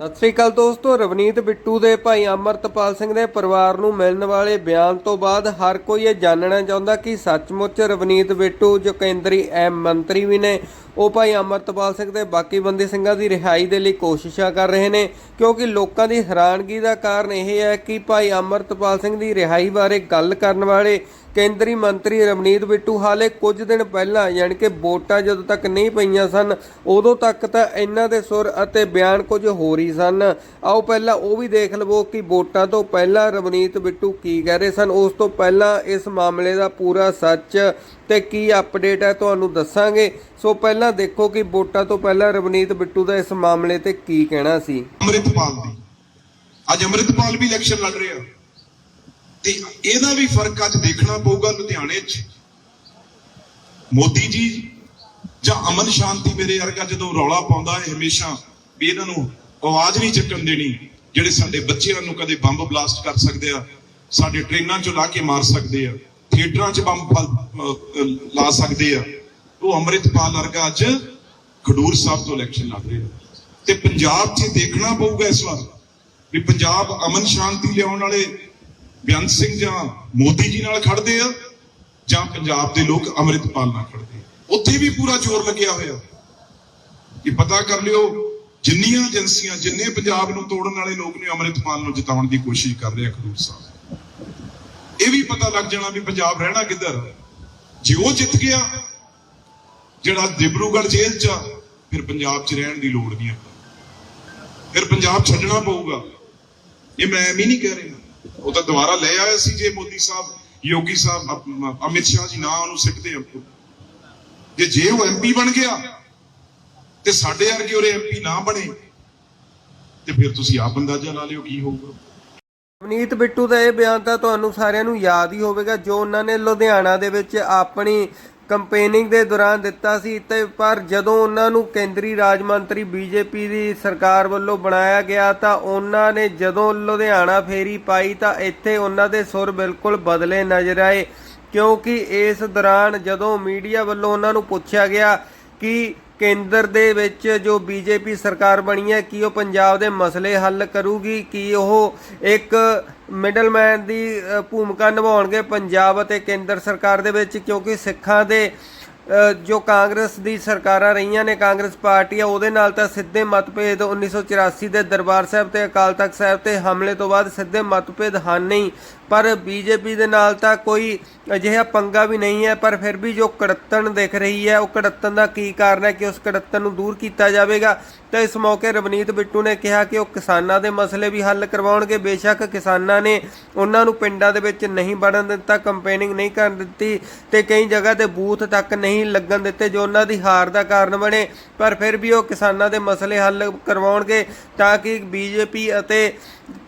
ਸਤਿ ਸ੍ਰੀ ਅਕਾਲ ਦੋਸਤੋ, ਰਵਨੀਤ ਬਿੱਟੂ ਦੇ ਭਾਈ ਅਮਰਤਪਾਲ ਸਿੰਘ ਦੇ ਪਰਿਵਾਰ ਨੂੰ ਮਿਲਣ ਵਾਲੇ ਬਿਆਨ ਤੋਂ ਬਾਅਦ ਹਰ ਕੋਈ ਇਹ ਜਾਣਨਾ ਚਾਹੁੰਦਾ ਕਿ ਸੱਚਮੁੱਚ ਰਵਨੀਤ ਬਿੱਟੂ ਜੋ ਕੇਂਦਰੀ ਐਮ ਮੰਤਰੀ ਵੀ ਨੇ ਉਹ ਭਾਈ ਅਮਰਤਪਾਲ ਸਿੰਘ ਤੇ ਬਾਕੀ ਬੰਦੀ ਸਿੰਘਾਂ ਦੀ ਰਿਹਾਈ ਦੇ ਲਈ ਕੋਸ਼ਿਸ਼ਾਂ ਕਰ ਰਹੇ ਨੇ, ਕਿਉਂਕਿ ਲੋਕਾਂ ਦੀ ਹੈਰਾਨਗੀ ਦਾ ਕਾਰਨ ਇਹ ਹੈ ਕਿ ਭਾਈ ਅਮਰਤਪਾਲ ਸਿੰਘ ਦੀ ਰਿਹਾਈ ਬਾਰੇ ਗੱਲ ਕਰਨ ਵਾਲੇ ਕੇਂਦਰੀ ਮੰਤਰੀ ਰਵਨੀਤ ਬਿੱਟੂ ਹਾਲੇ ਕੁਝ ਦਿਨ ਪਹਿਲਾਂ ਯਾਨੀ ਕਿ ਵੋਟਾਂ ਜਦੋਂ ਤੱਕ ਨਹੀਂ ਪਈਆਂ ਸਨ, ਉਦੋਂ ਤੱਕ ਤਾਂ ਇਹਨਾਂ ਦੇ ਸੁਰ ਅਤੇ ਬਿਆਨ ਕੁਝ ਹੋਰ ਹੀ ਸਨ। ਆਓ ਪਹਿਲਾਂ ਉਹ ਵੀ ਦੇਖ ਲਵੋ ਕਿ ਵੋਟਾਂ ਤੋਂ ਪਹਿਲਾਂ ਰਵਨੀਤ ਬਿੱਟੂ ਕੀ ਕਹਿ ਰਹੇ ਸਨ। ਉਸ ਤੋਂ ਪਹਿਲਾਂ ਇਸ ਮਾਮਲੇ ਦਾ ਪੂਰਾ ਸੱਚ ਤੇ ਕੀ ਅਪਡੇਟ ਹੈ ਤੁਹਾਨੂੰ ਦੱਸਾਂਗੇ। ਸੋ ਪਹਿਲਾਂ ਦੇਖੋ ਕਿ ਵੋਟਾਂ ਤੋਂ ਪਹਿਲਾਂ ਰਵਨੀਤ ਬਿੱਟੂ ਦਾ ਇਸ ਮਾਮਲੇ ਤੇ ਕੀ ਕਹਿਣਾ ਸੀ। ਅੰਮ੍ਰਿਤਪਾਲ ਦੀ। ਅੱਜ ਅੰਮ੍ਰਿਤਪਾਲ ਵੀ ਇਲੈਕਸ਼ਨ ਲੜ ਰਿਹਾ। ਤੇ ਇਹਦਾ ਵੀ ਫ਼ਰਕ ਅੱਜ ਦੇਖਣਾ ਪਊਗਾ ਲੁਧਿਆਣੇ 'ਚ। ਮੋਦੀ ਜੀ ਜਾਂ ਅਮਨ ਸ਼ਾਂਤੀ ਮੇਰੇ ਵਰਗਾ ਜਦੋਂ ਰੌਲਾ ਪਾਉਂਦਾ ਹੈ ਹਮੇਸ਼ਾ ਵੀ ਇਹਨਾਂ ਨੂੰ ਆਵਾਜ਼ ਨਹੀਂ ਚੱਕਣ ਦੇਣੀ, ਜਿਹੜੇ ਸਾਡੇ ਬੱਚਿਆਂ ਨੂੰ ਕਦੇ ਬੰਬ ਬਲਾਸਟ ਕਰ ਸਕਦੇ ਆ, ਸਾਡੇ ਟ੍ਰੇਨਾਂ 'ਚੋਂ ਲਾ ਕੇ ਮਾਰ ਸਕਦੇ ਆ। ਥੀਏਟਰਾਂ 'ਚ ਬੰਬ ਲਾ ਸਕਦੇ ਆ। ਉਹ ਅੰਮ੍ਰਿਤਪਾਲ ਵਰਗਾ ਅੱਜ ਖਡੂਰ ਸਾਹਿਬ ਤੋਂ ਇਲੈਕਸ਼ਨ ਲੜ ਰਿਹਾ। ਤੇ ਪੰਜਾਬ 'ਚ ਦੇਖਣਾ ਪਊਗਾ ਇਸ ਵਾਰ ਵੀ ਪੰਜਾਬ ਅਮਨ ਸ਼ਾਂਤੀ ਲਿਆਉਣ ਵਾਲੇ ਬੇਅੰਤ ਸਿੰਘ ਜਾਂ ਮੋਦੀ ਜੀ ਨਾਲ ਖੜਦੇ ਆ, ਜਾਂ ਪੰਜਾਬ ਦੇ ਲੋਕ ਅੰਮ੍ਰਿਤਪਾਲ ਨਾਲ ਖੜਦੇ ਆ। ਉੱਥੇ ਵੀ ਪੂਰਾ ਜ਼ੋਰ ਲੱਗਿਆ ਹੋਇਆ। ਕਿ ਪਤਾ ਕਰ ਲਿਓ, ਜਿੰਨੀਆਂ ਏਜੰਸੀਆਂ, ਜਿੰਨੇ ਪੰਜਾਬ ਨੂੰ ਤੋੜਨ ਵਾਲੇ ਲੋਕ ਨੇ, ਅੰਮ੍ਰਿਤਪਾਲ ਨੂੰ ਜਿਤਾਉਣ ਦੀ ਕੋਸ਼ਿਸ਼ ਕਰ ਰਹੇ ਆ ਖਡੂਰ ਸਾਹਿਬ। ਇਹ ਵੀ ਪਤਾ ਲੱਗ ਜਾਣਾ ਵੀ ਪੰਜਾਬ ਰਹਿਣਾ ਕਿੱਧਰ ਜੇ ਉਹ ਜਿੱਤ ਗਿਆ ਜਿਹੜਾ ਦਿਬਰੂਗੜ੍ਹ ਜੇਲ੍ਹ 'ਚ ਆ, ਫਿਰ ਪੰਜਾਬ 'ਚ ਰਹਿਣ ਦੀ ਲੋੜ ਨਹੀਂ ਆਪਾਂ। ਫਿਰ ਪੰਜਾਬ ਛੱਡਣਾ ਪਊਗਾ। ਇਹ ਮੈਂ ਐਵੇਂ ਨਹੀਂ ਕਹਿ ਰਿਹਾ। ਉਹ ਤਾਂ ਦੁਬਾਰਾ ਲੈ ਆਇਆ ਸੀ ਜੇ ਮੋਦੀ ਸਾਹਿਬ ਯੋਗੀ ਸਾਹਿਬ ਅਮਿਤ ਸ਼ਾਹ ਜੀ ਨਾ ਉਹਨੂੰ ਸਿੱਟਦੇ ਆ ਜੇ ਜੇ ਉਹ ਐਮਪੀ ਬਣ ਗਿਆ ਤੇ ਸਾਡੇ ਵਰਗੇ ਉਹਦੇ ਐਮਪੀ ਨਾ ਬਣੇ ਤੇ ਫਿਰ ਤੁਸੀਂ ਆਪ ਅੰਦਾਜ਼ਾ ਲਾ ਲਿਓ ਕੀ ਹੋਊਗਾ। ਰਵਨੀਤ ਬਿੱਟੂ ਦਾ ਇਹ ਬਿਆਨ ਤਾਂ ਤੁਹਾਨੂੰ ਸਾਰਿਆਂ ਨੂੰ ਯਾਦ ਹੀ ਹੋਵੇਗਾ, ਜੋ ਉਹਨਾਂ ਨੇ ਲੁਧਿਆਣਾ ਦੇ ਵਿੱਚ ਆਪਣੀ ਕੰਪੇਨਿੰਗ ਦੇ ਦੌਰਾਨ ਦਿੱਤਾ ਸੀ ਤੇ ਪਰ ਜਦੋਂ ਉਹਨਾਂ ਨੂੰ ਕੇਂਦਰੀ ਰਾਜ ਮੰਤਰੀ ਬੀਜੇਪੀ ਦੀ ਸਰਕਾਰ ਵੱਲੋਂ ਬਣਾਇਆ ਗਿਆ ਤਾਂ ਉਹਨਾਂ ਨੇ ਜਦੋਂ ਲੁਧਿਆਣਾ ਫੇਰੀ ਪਾਈ ਤਾਂ ਇੱਥੇ ਉਹਨਾਂ ਦੇ ਸੁਰ ਬਿਲਕੁਲ ਬਦਲੇ ਨਜ਼ਰ ਆਏ। ਕਿਉਂਕਿ ਇਸ ਦੌਰਾਨ ਜਦੋਂ ਮੀਡੀਆ ਵੱਲੋਂ ਉਹਨਾਂ ਨੂੰ ਪੁੱਛਿਆ ਗਿਆ ਕਿ ਕੇਂਦਰ ਦੇ ਵਿੱਚ ਜੋ ਬੀਜੇਪੀ ਸਰਕਾਰ ਬਣੀ ਹੈ, ਕੀ ਉਹ ਪੰਜਾਬ ਦੇ ਮਸਲੇ ਹੱਲ ਕਰੂਗੀ? ਕੀ ਉਹ ਇੱਕ ਮਿਡਲਮੈਨ ਦੀ ਭੂਮਿਕਾ ਨਿਭਾਉਣਗੇ ਪੰਜਾਬ ਅਤੇ ਕੇਂਦਰ ਸਰਕਾਰ ਦੇ ਵਿੱਚ? ਕਿਉਂਕਿ ਸਿੱਖਾਂ ਦੇ ਜੋ ਕਾਂਗਰਸ ਦੀ ਸਰਕਾਰਾਂ ਰਹੀਆਂ ਨੇ, ਕਾਂਗਰਸ ਪਾਰਟੀ ਆ, ਉਹਦੇ ਨਾਲ ਤਾਂ ਸਿੱਧੇ ਮਤਭੇਦ 1984 ਦੇ ਦਰਬਾਰ ਸਾਹਿਬ ਤੇ ਅਕਾਲ ਤਖਤ ਸਾਹਿਬ ਤੇ ਹਮਲੇ ਤੋਂ ਬਾਅਦ ਸਿੱਧੇ ਮਤਭੇਦ ਹਨ ਨਹੀਂ ਪਰ ਬੀਜੇਪੀ ਦੇ ਨਾਲ ਤਾਂ ਕੋਈ ਅਜਿਹਾ ਪੰਗਾ ਵੀ ਨਹੀਂ ਹੈ, ਪਰ ਫਿਰ ਵੀ ਜੋ ਕੜੱਤਣ ਦਿਖ ਰਹੀ ਹੈ, ਉਹ ਕੜੱਤਣ ਦਾ ਕੀ ਕਾਰਨ ਹੈ ਕਿ ਉਸ ਕੜੱਤਣ ਨੂੰ ਦੂਰ ਕੀਤਾ ਜਾਵੇਗਾ? ਤਾਂ ਇਸ ਮੌਕੇ ਰਵਨੀਤ ਬਿੱਟੂ ਨੇ ਕਿਹਾ ਕਿ ਉਹ ਕਿਸਾਨਾਂ ਦੇ ਮਸਲੇ ਵੀ ਹੱਲ ਕਰਵਾਉਣਗੇ। ਬੇਸ਼ੱਕ ਕਿਸਾਨਾਂ ਨੇ ਉਹਨਾਂ ਨੂੰ ਪਿੰਡਾਂ ਦੇ ਵਿੱਚ ਨਹੀਂ ਵੜਨ ਦਿੱਤਾ, ਕੰਪੇਨਿੰਗ ਨਹੀਂ ਕਰਨ ਦਿੱਤੀ ਤੇ ਕਈ ਜਗ੍ਹਾ ਤੇ ਬੂਥ ਤੱਕ ਨਹੀਂ ਲੱਗਣ ਦਿੱਤੇ ਜੋ ਉਹਨਾਂ ਦੀ ਹਾਰ ਦਾ ਕਾਰਨ ਬਣੇ। ਪਰ ਫਿਰ ਵੀ ਉਹ ਕਿਸਾਨਾਂ ਦੇ ਮਸਲੇ ਹੱਲ ਕਰਵਾਉਣਗੇ ਤਾਂ ਕਿ ਬੀਜੇਪੀ ਅਤੇ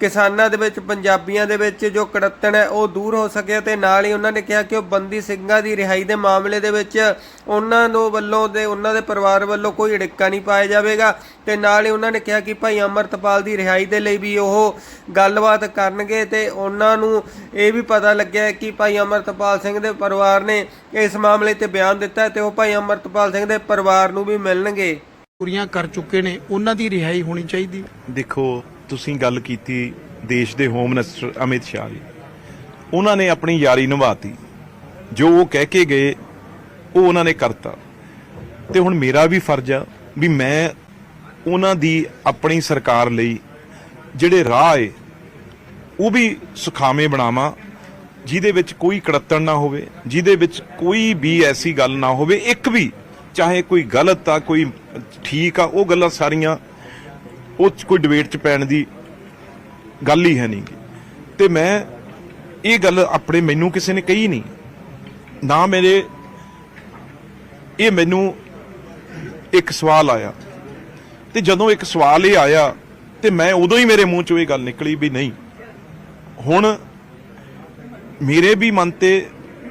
ਕਿਸਾਨਾਂ ਦੇ ਵਿੱਚ ਪੰਜਾਬੀਆਂ ਦੇ ਵਿੱਚ ਜੋ ਕੜੱਤਣ ਹੈ ਉਹ ਦੂਰ ਹੋ ਸਕੇ ਤੇ ਨਾਲ ਹੀ ਉਹਨਾਂ ਨੇ ਕਿਹਾ ਕਿ ਉਹ ਬੰਦੀ ਸਿੰਘਾਂ ਦੀ ਰਿਹਾਈ ਦੇ ਮਾਮਲੇ ਦੇ ਵਿੱਚ ਉਹਨਾਂ ਨੂੰ ਵੱਲੋਂ ਦੇ ਉਹਨਾਂ ਦੇ ਪਰਿਵਾਰ ਵੱਲੋਂ ਕੋਈ ਢਿੱਕਾ ਨਹੀਂ ਪਾਇਆ ਜਾਵੇਗਾ ਤੇ ਨਾਲ ਹੀ ਉਹਨਾਂ ਨੇ ਕਿਹਾ ਕਿ ਭਾਈ ਅਮਰਤਪਾਲ ਦੀ ਰਿਹਾਈ ਦੇ ਲਈ ਵੀ ਉਹ ਗੱਲਬਾਤ ਕਰਨਗੇ ਤੇ ਉਹਨਾਂ ਨੂੰ ਇਹ ਵੀ ਪਤਾ ਲੱਗਿਆ ਕਿ ਭਾਈ ਅਮਰਤਪਾਲ ਸਿੰਘ ਦੇ ਪਰਿਵਾਰ ਨੇ ਇਸ ਮਾਮਲੇ ਤੇ ਬਿਆਨ ਦਿੱਤਾ ਹੈ ਤੇ ਉਹ ਭਾਈ ਅਮਰਤਪਾਲ ਸਿੰਘ ਦੇ ਪਰਿਵਾਰ ਨੂੰ ਵੀ ਮਿਲਣਗੇ। ਪੂਰੀਆਂ ਕਰ ਚੁੱਕੇ ਨੇ ਉਹਨਾਂ ਦੀ ਰਿਹਾਈ ਹੋਣੀ ਚਾਹੀਦੀ। ਦੇਖੋ ਤੁਸੀਂ ਗੱਲ ਕੀਤੀ ਦੇਸ਼ ਦੇ ਹੋਮ ਮਿਨਿਸਟਰ ਅਮਿਤ ਸ਼ਾਹ ਜੀ, ਉਹਨਾਂ ਨੇ ਆਪਣੀ ਯਾਰੀ ਨਿਭਾਤੀ। ਜੋ ਉਹ ਕਹਿ ਕੇ ਗਏ, ਉਹ ਉਹਨਾਂ ਨੇ ਕਰਤਾ। ਤੇ ਹੁਣ ਮੇਰਾ ਵੀ ਫਰਜ਼ ਆ ਵੀ ਮੈਂ ਉਹਨਾਂ ਦੀ ਆਪਣੀ ਸਰਕਾਰ ਲਈ ਜਿਹੜੇ ਰਾਹ ਏ, ਉਹ ਵੀ ਸੁਖਾਵੇਂ ਬਣਾਵਾਂ, ਜਿਹਦੇ ਵਿੱਚ ਕੋਈ ਕੜੱਤਣ ਨਾ ਹੋਵੇ, ਜਿਹਦੇ ਵਿੱਚ ਕੋਈ ਵੀ ਐਸੀ ਗੱਲ ਨਾ ਹੋਵੇ, ਇੱਕ ਵੀ, ਚਾਹੇ ਕੋਈ ਗਲਤ ਆ, ਕੋਈ ਠੀਕ ਆ, ਉਹ ਗੱਲਾਂ ਸਾਰੀਆਂ ਉਹ 'ਚ ਕੋਈ ਡਿਬੇਟ ਚ ਪੈਣ ਦੀ ਗੱਲ ਹੀ ਹੈ ਨਹੀਂ ਤੇ ਮੈਂ ਇਹ ਗੱਲ ਆਪਣੇ ਮੈਨੂੰ ਕਿਸੇ ਨੇ ਕਹੀ ਨਹੀਂ। ਨਾ ਮੇਰੇ ਇਹ ਮੈਨੂੰ ਇੱਕ ਸਵਾਲ ਆਇਆ। ਤੇ ਜਦੋਂ ਇੱਕ ਸਵਾਲ ਇਹ ਆਇਆ, ਤੇ ਮੈਂ ਉਦੋਂ ਹੀ ਮੇਰੇ ਮੂੰਹ ਚੋਂ ਇਹ ਗੱਲ ਨਿਕਲੀ ਵੀ ਨਹੀਂ। ਹੁਣ ਮੇਰੇ ਵੀ ਮਨ ਤੇ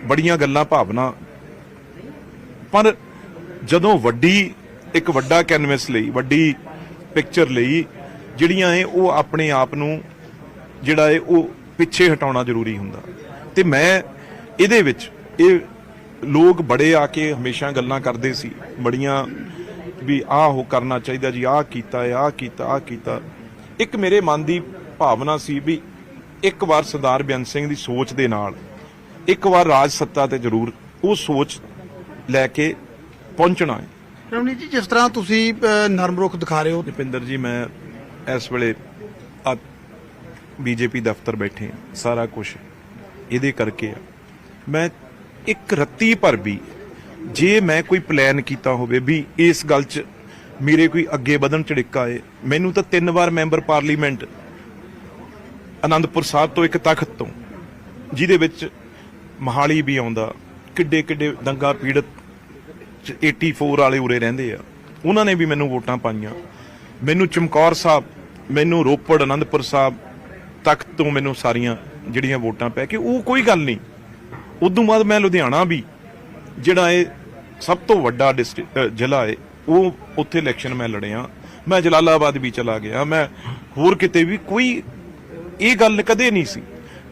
ਬੜੀਆਂ ਗੱਲਾਂ ਭਾਵਨਾ। ਪਰ ਜਦੋਂ ਵੱਡੀ, ਇੱਕ ਵੱਡਾ ਕੈਨਵਸ ਲਈ, ਵੱਡੀ ਪਿਕਚਰ ਲਈ, ਜਿਹੜੀਆਂ ਇਹ ਉਹ ਆਪਣੇ ਆਪ ਨੂੰ ਜਿਹੜਾ ਹੈ ਉਹ ਪਿੱਛੇ ਹਟਾਉਣਾ ਜ਼ਰੂਰੀ ਹੁੰਦਾ। ਤੇ ਮੈਂ ਇਹਦੇ ਵਿੱਚ, ਇਹ ਲੋਕ ਬੜੇ ਆ ਕੇ ਹਮੇਸ਼ਾ ਗੱਲਾਂ ਕਰਦੇ ਸੀ, ਬੜੀਆਂ ਵੀ ਆਹ ਉਹ ਕਰਨਾ ਚਾਹੀਦਾ ਜੀ, ਆਹ ਕੀਤਾ ਆਹ ਕੀਤਾ ਆਹ ਕੀਤਾ। ਇੱਕ ਮੇਰੇ ਮਨ ਦੀ ਭਾਵਨਾ ਸੀ ਵੀ ਇੱਕ ਵਾਰ ਸਰਦਾਰ ਬੇਅੰਤ ਸਿੰਘ ਦੀ ਸੋਚ ਦੇ ਨਾਲ, ਇੱਕ ਵਾਰ ਰਾਜ ਸੱਤਾ ਤੇ ਜ਼ਰੂਰ ਉਹ ਸੋਚ ਲੈ ਕੇ ਪਹੁੰਚਣਾ ਹੈ। ਰਮਨੀਤ ਜੀ ਜਿਸ ਤਰ੍ਹਾਂ ਤੁਸੀਂ ਅਹ, ਨਰਮ ਰੁਖ ਦਿਖਾ ਰਹੇ ਹੋ। ਨਿਪਿੰਦਰ ਜੀ ਮੈਂ ਇਸ ਵੇਲੇ ਆ ਬੀਜੇਪੀ ਦਫ਼ਤਰ ਬੈਠੇ ਹਾਂ ਸਾਰਾ ਕੁਝ ਇਹਦੇ ਕਰਕੇ ਆ। ਮੈਂ ਇੱਕ ਰੱਤੀ ਭਰ ਵੀ ਜੇ ਮੈਂ ਕੋਈ ਪਲਾਨ ਕੀਤਾ ਹੋਵੇ ਵੀ ਇਸ ਗੱਲ 'ਚ ਮੇਰੇ ਕੋਈ ਅੱਗੇ ਵਧਣ ਝੜਿੱਕਾ ਏ ਮੈਨੂੰ ਤਾਂ ਤਿੰਨ ਵਾਰ ਮੈਂਬਰ ਪਾਰਲੀਮੈਂਟ ਆਨੰਦਪੁਰ ਸਾਹਿਬ ਤੋਂ ਇੱਕ ਤਖਤ ਤੋਂ ਜਿਹਦੇ ਵਿੱਚ ਮਹਾਲੀ ਵੀ ਆਉਂਦਾ ਕਿੱਡੇ ਕਿੱਡੇ ਦੰਗਾ ਪੀੜਤ 84 ਵਾਲੇ ਉਰੇ ਰਹਿੰਦੇ ਆ। ਉਹਨਾਂ ਨੇ ਵੀ ਮੈਨੂੰ ਵੋਟਾਂ ਪਾਈਆਂ। ਮੈਨੂੰ ਚਮਕੌਰ ਸਾਹਿਬ, ਮੈਨੂੰ ਰੋਪੜ ਅਨੰਦਪੁਰ ਸਾਹਿਬ ਤੱਕ ਤੋਂ ਮੈਨੂੰ ਸਾਰੀਆਂ ਜਿਹੜੀਆਂ ਵੋਟਾਂ ਪੈ ਕੇ, ਉਹ ਕੋਈ ਗੱਲ ਨਹੀਂ। ਉਦੋਂ ਬਾਅਦ ਮੈਂ ਲੁਧਿਆਣਾ ਵੀ, ਜਿਹੜਾ ਇਹ ਸਭ ਤੋਂ ਵੱਡਾ ਡਿਸਟ੍ਰਿਕਟ ਜ਼ਿਲ੍ਹਾ ਹੈ ਉਹ ਉੱਥੇ ਇਲੈਕਸ਼ਨ ਮੈਂ ਲੜਿਆ। ਮੈਂ ਜਲਾਲਾਬਾਦ ਵੀ ਚਲਾ ਗਿਆ। ਮੈਂ ਹੋਰ ਕਿਤੇ ਵੀ ਕੋਈ ਇਹ ਗੱਲ ਕਦੇ ਨਹੀਂ ਸੀ।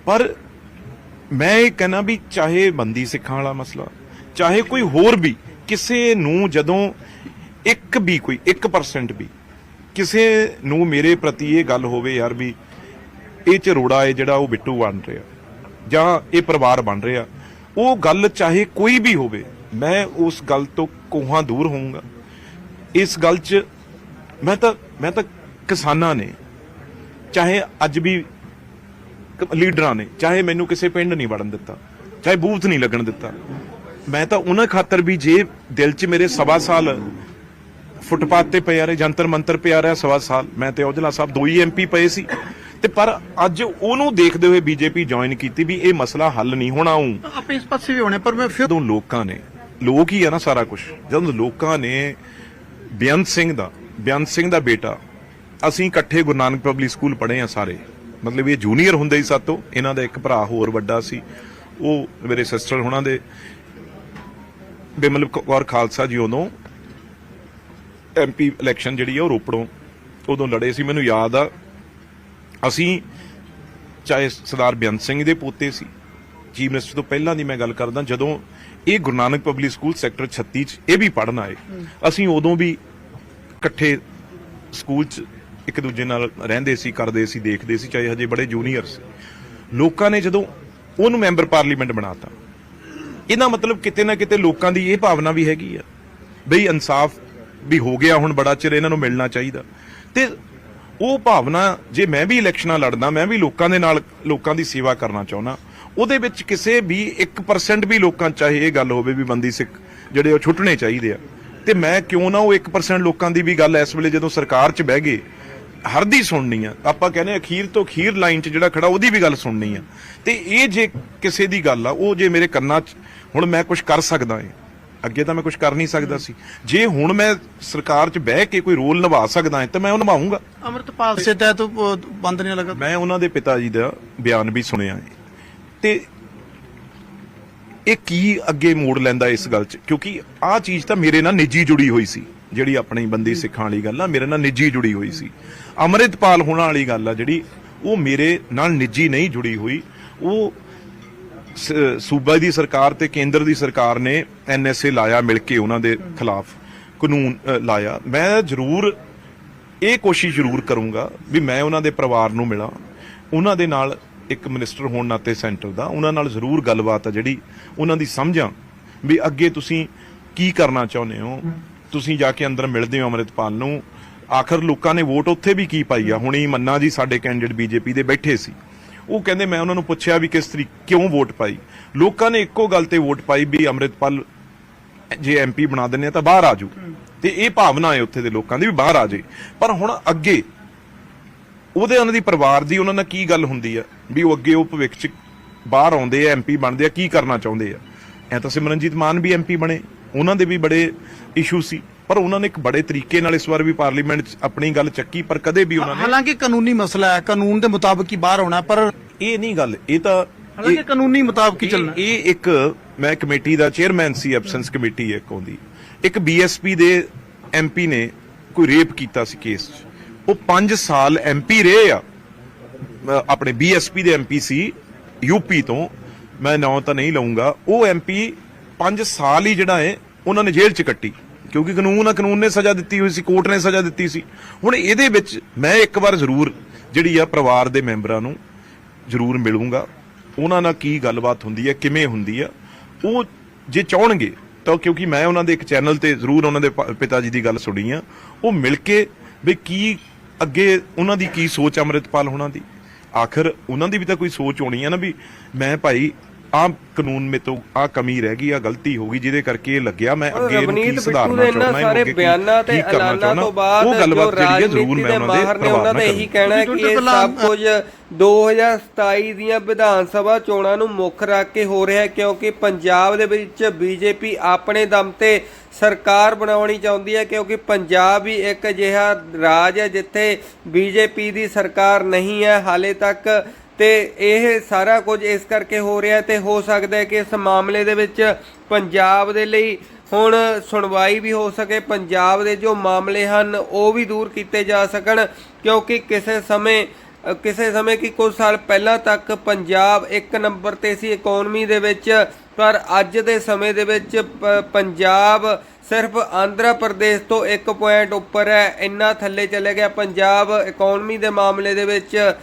ਪਰ ਮੈਂ ਇਹ ਕਹਿਣਾ ਵੀ ਚਾਹੇ ਬੰਦੀ ਸਿੱਖਾਂ ਵਾਲਾ ਮਸਲਾ, ਚਾਹੇ ਕੋਈ ਹੋਰ ਵੀ ਕਿਸੇ ਨੂੰ ਜਦੋਂ ਇੱਕ ਵੀ ਕੋਈ 1% ਵੀ ਕਿਸੇ ਨੂੰ ਮੇਰੇ ਪ੍ਰਤੀ ਇਹ ਗੱਲ ਹੋਵੇ ਯਾਰ ਵੀ ਇਹ ਚ ਰੋੜਾ ਹੈ ਜਿਹੜਾ ਉਹ ਬਿੱਟੂ ਬਣ ਰਿਹਾ ਜਾਂ ਇਹ ਪਰਿਵਾਰ ਬਣ ਰਿਹਾ, ਉਹ ਗੱਲ ਚਾਹੇ ਕੋਈ ਵੀ ਹੋਵੇ, ਮੈਂ ਉਸ ਗੱਲ ਤੋਂ ਕੋਹਾਂ ਦੂਰ ਹੋਊਂਗਾ। ਇਸ ਗੱਲ 'ਚ ਮੈਂ ਤਾਂ ਮੈਂ ਤਾਂ ਕਿਸਾਨਾਂ ਨੇ, ਚਾਹੇ ਅੱਜ ਵੀ ਕ- ਲੀਡਰਾਂ ਨੇ, ਚਾਹੇ ਮੈਨੂੰ ਕਿਸੇ ਪਿੰਡ ਨਹੀਂ ਵੜਨ ਦਿੱਤਾ, ਚਾਹੇ ਬੂਥ ਨਹੀਂ ਲੱਗਣ ਦਿੱਤਾ ਮੈਂ ਤਾਂ ਉਹਨਾਂ ਖਾਤਰ ਵੀ ਜੇ ਦਿਲ 'ਚ ਮੇਰੇ ਸਵਾ ਸਾਲ ਫੁੱਟਪਾਥ ਤੇ ਪਿਆ ਰਹੇ ਜੰਤਰ ਮੰਤਰ ਪਿਆ ਰਿਹਾ ਸਵਾ ਸਾਲ ਮੈਂ ਤੇ ਔਜਲਾ ਸਾਹਿਬ ਦੋ ਹੀ ਐਮਪੀ ਪਏ ਸੀ। ਤੇ ਪਰ ਅੱਜ ਉਹਨੂੰ ਦੇਖਦੇ ਹੋਏ ਬੀਜੇਪੀ ਜੁਆਇਨ ਕੀਤੀ ਵੀ ਇਹ ਮਸਲਾ ਹੱਲ ਨਹੀਂ ਹੋਣਾ ਹੂੰ ਆਪੇ ਇਸ ਪਾਸੇ ਵੀ ਹੋਣੇ ਪਰ ਮੈਂ ਫਿਰ ਜਦੋਂ ਲੋਕਾਂ ਨੇ ਲੋਕ ਹੀ ਆ ਨਾ ਸਾਰਾ ਕੁਝ ਜਦੋਂ ਲੋਕਾਂ ਨੇ ਬੇਅੰਤ ਸਿੰਘ ਦਾ ਬੇਅੰਤ ਸਿੰਘ ਦਾ ਬੇਟਾ ਅਸੀਂ ਇਕੱਠੇ ਗੁਰੂ ਨਾਨਕ ਪਬਲਿਕ ਸਕੂਲ ਪੜ੍ਹੇ ਆ ਸਾਰੇ ਮਤਲਬ ਇਹ ਜੂਨੀਅਰ ਹੁੰਦੇ ਹੀ ਸਾਤੋਂ ਇਹਨਾਂ ਦਾ ਇੱਕ ਭਰਾ ਹੋਰ ਵੱਡਾ ਸੀ ਉਹ ਮੇਰੇ ਸਿਸਟਰ ਹੁਣਾਂ ਦੇ ਬਿਮਲ ਕੌਰ ਖਾਲਸਾ ਜੀ ਉਦੋਂ ਐਮਪੀ ਇਲੈਕਸ਼ਨ ਜਿਹੜੀ ਆ ਉਹ ਰੋਪੜੋਂ ਉਦੋਂ ਲੜੇ ਸੀ, ਮੈਨੂੰ ਯਾਦ ਆ। ਅਸੀਂ ਚਾਹੇ ਸਰਦਾਰ ਬੇਅੰਤ ਸਿੰਘ ਦੇ ਪੋਤੇ ਸੀ, ਚੀਫ ਮਿਨਿਸਟਰ ਤੋਂ ਪਹਿਲਾਂ ਦੀ ਮੈਂ ਗੱਲ ਕਰਦਾ, ਜਦੋਂ ਇਹ Guru Nanak public school sector 36 ਚ ਇਹ ਵੀ ਪੜਨ ਆਏ, ਅਸੀਂ ਉਦੋਂ ਵੀ ਇਕੱਠੇ ਸਕੂਲ ਚ ਇੱਕ ਦੂਜੇ ਨਾਲ ਰਹਿੰਦੇ ਸੀ, ਕਰਦੇ ਸੀ, ਦੇਖਦੇ ਸੀ, ਚਾਹੇ ਹਜੇ ਬੜੇ ਜੂਨੀਅਰ ਸੀ। ਲੋਕਾਂ ਨੇ ਜਦੋਂ ਉਹਨੂੰ ਮੈਂਬਰ ਪਾਰਲੀਮੈਂਟ ਬਣਾਤਾ ਇਹਦਾ ਮਤਲਬ ਕਿਤੇ ਨਾ ਕਿਤੇ ਲੋਕਾਂ ਦੀ ਇਹ ਭਾਵਨਾ ਵੀ ਹੈਗੀ ਆ, ਬਈ ਇਨਸਾਫ ਵੀ ਹੋ ਗਿਆ, ਹੁਣ ਬੜਾ ਚਿਰ ਇਹਨਾਂ ਨੂੰ ਮਿਲਣਾ ਚਾਹੀਦਾ। ਤੇ ਉਹ ਭਾਵਨਾ, ਜੇ ਮੈਂ ਵੀ ਇਲੈਕਸ਼ਨਾਂ ਲੜਦਾ, ਮੈਂ ਵੀ ਲੋਕਾਂ ਦੇ ਨਾਲ ਲੋਕਾਂ ਦੀ ਸੇਵਾ ਕਰਨਾ ਚਾਹੁੰਦਾ, ਉਹਦੇ ਵਿੱਚ ਕਿਸੇ ਵੀ 1% ਵੀ ਲੋਕਾਂ, ਚਾਹੇ ਇਹ ਗੱਲ ਹੋਵੇ ਵੀ ਬੰਦੀ ਸਿੱਖ ਜਿਹੜੇ ਉਹ ਛੁੱਟਣੇ ਚਾਹੀਦੇ ਆ। ਤੇ ਮੈਂ ਕਿਉਂ ਨਾ ਉਹ 1% ਲੋਕਾਂ ਦੀ ਵੀ ਗੱਲ ਇਸ ਵੇਲੇ ਜਦੋਂ ਸਰਕਾਰ 'ਚ ਬਹਿ ਗਏ ਹਰ ਦੀ ਸੁਣਨੀ ਆ। ਆਪਾਂ ਕਹਿੰਦੇ ਅਖੀਰ ਤੋਂ ਅਖੀਰ ਲਾਈਨ 'ਚ ਜਿਹੜਾ ਖੜਾ ਉਹਦੀ ਵੀ ਗੱਲ ਸੁਣਨੀ ਆ। ਤੇ ਇਹ ਜੇ ਕਿਸੇ ਦੀ ਗੱਲ ਆ ਉਹ ਜੇ ਮੇਰੇ ਕੰਨਾਂ 'ਚ ਹੁਣ ਮੈਂ ਕੁਝ ਕਰ ਸਕਦਾ ਏ ਅੱਗੇ ਤਾਂ ਮੈਂ ਕੁਝ ਕਰ ਨਹੀਂ ਸਕਦਾ ਸੀ। ਜੇ ਹੁਣ ਮੈਂ ਸਰਕਾਰ 'ਚ ਬਹਿ ਕੇ ਕੋਈ ਰੋਲ ਨਿਭਾ ਸਕਦਾ ਹਾਂ ਤਾਂ ਮੈਂ ਉਹ ਨਿਭਾਉਂਗਾ। ਅਮਰਤਪਾਲ ਸੇ ਤਹਿਤ ਅਹ, ਬੰਦ ਨਹੀਂ ਲਗਾ। ਮੈਂ ਉਹਨਾਂ ਦੇ ਪਿਤਾ ਜੀ ਦਾ ਬਿਆਨ ਵੀ ਸੁਣਿਆ ਹੈ ਤੇ ਇਹ ਕੀ ਅੱਗੇ ਮੋੜ ਲੈਂਦਾ ਇਸ ਗੱਲ 'ਚ? ਕਿਉਂਕਿ ਆਹ ਚੀਜ਼ ਤਾਂ ਮੇਰੇ ਨਾਲ ਨਿੱਜੀ ਜੁੜੀ ਹੋਈ ਸੀ। ਜਿਹੜੀ ਆਪਣੀ ਬੰਦੀ ਸਿੱਖਾਂ ਵਾਲੀ ਗੱਲ ਆ ਮੇਰੇ ਨਾਲ ਨਿੱਜੀ ਜੁੜੀ ਹੋਈ ਸੀ। ਅੰਮ੍ਰਿਤਪਾਲ ਹੋਣਾ ਵਾਲੀ ਗੱਲ ਆ ਜਿਹੜੀ ਉਹ ਮੇਰੇ ਨਾਲ ਨਿੱਜੀ ਨਹੀਂ ਜੁੜੀ ਹੋਈ। ਉਹ ਸੂਬਾ ਦੀ ਸਰਕਾਰ ਤੇ ਕੇਂਦਰ ਦੀ ਸਰਕਾਰ ਨੇ ਐਨਐਸਏ ਲਾਇਆ ਮਿਲ ਕੇ ਉਹਨਾਂ ਦੇ ਖਿਲਾਫ ਕਾਨੂੰਨ ਲਾਇਆ। ਮੈਂ ਜ਼ਰੂਰ ਇਹ ਕੋਸ਼ਿਸ਼ ਜ਼ਰੂਰ ਕਰੂੰਗਾ ਵੀ ਮੈਂ ਉਹਨਾਂ ਦੇ ਪਰਿਵਾਰ ਨੂੰ ਮਿਲਾਂ। ਉਹਨਾਂ ਦੇ ਨਾਲ ਇੱਕ ਮਿਨਿਸਟਰ ਹੋਣ ਨਾਤੇ ਸੈਂਟਰ ਦਾ ਉਹਨਾਂ ਨਾਲ ਜ਼ਰੂਰ ਗੱਲਬਾਤ ਆ ਜਿਹੜੀ ਉਹਨਾਂ ਦੀ ਸਮਝਾਂ ਵੀ ਅੱਗੇ ਤੁਸੀਂ ਕੀ ਕਰਨਾ ਚਾਹੁੰਦੇ ਹੋ। ਤੁਸੀਂ ਜਾ ਕੇ ਅੰਦਰ ਮਿਲਦੇ ਹੋ ਅਮਰਿਤਪਾਲ ਨੂੰ ਆਖਰ ਲੋਕਾਂ ਨੇ ਵੋਟ ਉੱਥੇ ਵੀ ਕੀ ਪਾਈ ਆ? ਹੁਣੀ ਮੰਨਾ ਜੀ ਸਾਡੇ ਕੈਂਡੀਡੇਟ ਬੀਜੇਪੀ ਦੇ ਬੈਠੇ ਸੀ। ਉਹ ਕਹਿੰਦੇ ਮੈਂ ਉਹਨਾਂ ਨੂੰ ਪੁੱਛਿਆ ਵੀ ਕਿਸ ਤਰੀਕੇ ਕਿਉਂ ਵੋਟ ਪਾਈ? ਲੋਕਾਂ ਨੇ ਇੱਕੋ ਗੱਲ ਤੇ ਵੋਟ ਪਾਈ ਵੀ ਅੰਮ੍ਰਿਤਪਾਲ ਜੇ ਐਮਪੀ ਬਣਾ ਦਿੰਦੇ ਆ ਤਾਂ ਬਾਹਰ ਆ ਜਾਊ। ਤੇ ਇਹ ਭਾਵਨਾ ਹੈ ਉੱਥੇ ਦੇ ਲੋਕਾਂ ਦੀ ਵੀ ਬਾਹਰ ਆ ਜੇ। ਪਰ ਹੁਣ ਅੱਗੇ ਉਹਦੇ ਉਹਨਾਂ ਦੀ ਪਰਿਵਾਰ ਦੀ ਉਹਨਾਂ ਨਾਲ ਕੀ ਗੱਲ ਹੁੰਦੀ ਆ? ਵੀ ਉਹ ਅੱਗੇ ਉਹ ਭਵਿੱਖ ਚ ਬਾਹਰ ਆਉਂਦੇ ਆ ਐਮਪੀ ਬਣਦੇ ਆ, ਕੀ ਕਰਨਾ ਚਾਹੁੰਦੇ ਆ? ਐ ਤਾਂ ਸਿਮਰਨਜੀਤ ਮਾਨ ਵੀ ਐਮਪੀ ਬਣੇ। ਉਹਨਾਂ ਦੇ ਵੀ ਬੜੇ ਇਸ਼ੂ ਸੀ। ਪਰ ਉਹਨਾਂ ਨੇ ਇੱਕ ਬੜੇ ਤਰੀਕੇ ਨਾਲ ਇਸ ਵਾਰ ਵੀ ਪਾਰਲੀਮੈਂਟ 'ਚ ਆਪਣੀ ਗੱਲ ਚੱਕੀ ਪਰ ਕਦੇ ਵੀ ਉਹਨਾਂ ਨੇ ਹਾਲਾਂਕਿ ਕਾਨੂੰਨੀ ਮਸਲਾ ਹੈ ਕਾਨੂੰਨ ਦੇ ਮੁਤਾਬਕ ਹੀ ਬਾਹਰ ਹੋਣਾ ਪਰ ਇਹ ਨਹੀਂ ਗੱਲ ਇਹ ਤਾਂ ਹਾਲਾਂਕਿ ਇਹ- ਕਾਨੂੰਨੀ ਮੁਤਾਬਕ ਹੀ ਚੱਲਣਾ ਇਹ ਇਹ ਇੱਕ ਮੈਂ ਕਮੇਟੀ ਦਾ ਚੇਅਰਮੈਨ ਸੀ ਐਬਸੈਂਸ ਕਮੇਟੀ ਇੱਕ ਹੁੰਦੀ ਇੱਕ ਬੀਐਸਪੀ ਦੇ ਐਮਪੀ ਨੇ ਕੋਈ ਰੇਪ ਕੀਤਾ ਸੀ ਕੇਸ 'ਚ। ਉਹ 5 ਸਾਲ ਐਮਪੀ ਰਹੇ ਆ। ਅ, ਆਪਣੇ ਬੀਐਸਪੀ ਦੇ ਐਮਪੀ ਸੀ ਯੂਪੀ ਤੋਂ। ਮੈਂ ਨਾਂ ਤਾਂ ਨਹੀਂ ਲਵਾਂਗਾ ਉਹ ਐਮਪੀ 5 ਸਾਲ ਹੀ ਜਿਹੜਾ ਹੈ ਉਹਨਾਂ ਨੇ ਜੇਲ੍ਹ 'ਚ ਕੱਟੀ। ਕਿਉਂਕਿ ਕਾਨੂੰਨ ਆ, ਕਾਨੂੰਨ ਨੇ ਸਜ਼ਾ ਦਿੱਤੀ ਹੋਈ ਸੀ, ਕੋਰਟ ਨੇ ਸਜ਼ਾ ਦਿੱਤੀ ਸੀ। ਹੁਣ ਇਹਦੇ ਵਿੱਚ ਮੈਂ ਇੱਕ ਵਾਰ ਜ਼ਰੂਰ ਜਿਹੜੀ ਆ ਪਰਿਵਾਰ ਦੇ ਮੈਂਬਰਾਂ ਨੂੰ ਜ਼ਰੂਰ ਮਿਲੂੰਗਾ। ਉਹਨਾਂ ਨਾਲ ਕੀ ਗੱਲਬਾਤ ਹੁੰਦੀ ਹੈ ਕਿਵੇਂ ਹੁੰਦੀ ਆ, ਉਹ ਜੇ ਚਾਹਣਗੇ, ਤਾਂ ਕਿਉਂਕਿ ਮੈਂ ਉਹਨਾਂ ਦੇ ਇੱਕ ਚੈਨਲ ਤੇ ਜ਼ਰੂਰ ਉਹਨਾਂ ਦੇ ਪ- ਪਿਤਾ ਜੀ ਦੀ ਗੱਲ ਸੁਣੀ ਆ, ਉਹ ਮਿਲ ਕੇ ਵੀ ਕੀ ਅੱਗੇ ਉਹਨਾਂ ਦੀ ਕੀ ਸੋਚ ਆ ਅੰਮ੍ਰਿਤਪਾਲ ਹੋਣਾ ਦੀ। ਆਖਰ ਉਹਨਾਂ ਦੀ ਵੀ ਤਾਂ ਕੋਈ ਸੋਚ ਹੋਣੀ ਆ ਨਾ ਵੀ ਮੈਂ ਭਾਈ ਆ ਕਾਨੂੰਨ ਮੇ ਤੋਂ ਆ ਕਮੀ ਰਹਿ ਗਈ ਆ ਗਲਤੀ ਹੋ ਗਈ ਜਿਹਦੇ ਕਰਕੇ ਇਹ ਲੱਗਿਆ। ਮੈਂ ਅੱਗੇ ਇਹਨੂੰ ਕੀ ਸੁਧਾਰਨਾ ਚਾਹੁੰਦਾ ਸਾਰੇ ਇਹਨੂੰ ਅੱਗੇ ਬਿਆਨਾਂ ਤੇ ਐਲਾਨਾਂ ਤੋਂ ਬਾਅਦ ਉਹ ਗੱਲਬਾਤ ਜਿਹੜੀ ਹੈ ਜ਼ਰੂਰ ਮੈਂ ਉਹਨਾਂ ਦੇ ਉਹਨਾਂ ਦਾ ਇਹੀ। ਕਹਿਣਾ ਹੈ ਕਿ ਇਹ ਸਭ ਕੁਝ 2027 ਦੀਆਂ ਵਿਧਾਨ ਸਭਾ ਚੋਣਾਂ ਨੂੰ ਮੁੱਖ ਰੱਖ ਕੇ ਹੋ ਰਿਹਾ ਹੈ ਕਿਉਂਕਿ ਪੰਜਾਬ ਦੇ ਵਿੱਚ ਬੀਜੇਪੀ ਆਪਣੇ ਦਮ ਤੇ ਸਰਕਾਰ ਬਣਾਉਣੀ ਚਾਹੁੰਦੀ ਹੈ ਕਿਉਂਕਿ ਪੰਜਾਬ ਹੀ ਇੱਕ ਅਜਿਹਾ ਰਾਜ ਹੈ ਜਿੱਥੇ ਬੀਜੇਪੀ ਦੀ ਸਰਕਾਰ ਨਹੀਂ ਹੈ। ਹਾਲੇ ਤੱਕ ਤੇ ਇਹ ਸਾਰਾ ਕੁਝ ਇਸ ਕਰਕੇ ਹੋ ਰਿਹਾ ਹੈ ਤੇ ਹੋ ਸਕਦਾ ਹੈ ਕਿ ਇਸ ਮਾਮਲੇ ਦੇ ਵਿੱਚ ਪੰਜਾਬ ਦੇ ਲਈ ਹੁਣ ਸੁਣਵਾਈ ਵੀ ਹੋ ਸਕੇ, ਪੰਜਾਬ ਦੇ ਜੋ ਮਾਮਲੇ ਹਨ ਉਹ ਵੀ ਦੂਰ ਕੀਤੇ ਜਾ ਸਕਣ, ਕਿਉਂਕਿ ਕਿਸੇ ਸਮੇਂ ਕਿਸੇ ਸਮੇਂ ਕਿ ਕੁਝ ਸਾਲ ਪਹਿਲਾਂ ਤੱਕ ਪੰਜਾਬ ਇੱਕ ਨੰਬਰ ਤੇ ਸੀ ਇਕਨੋਮੀ ਦੇ ਵਿੱਚ ਪਰ ਅੱਜ ਦੇ ਸਮੇਂ ਦੇ ਵਿੱਚ ਪ- ਪੰਜਾਬ ਸਿਰਫ ਆਂਧਰਾ ਪ੍ਰਦੇਸ਼ ਤੋਂ 1 ਪੁਆਇੰਟ ਉੱਪਰ ਹੈ, ਇੰਨਾ ਥੱਲੇ ਚਲੇ ਗਿਆ ਪੰਜਾਬ ਇਕਨੋਮੀ ਦੇ ਮਾਮਲੇ ਦੇ ਵਿੱਚ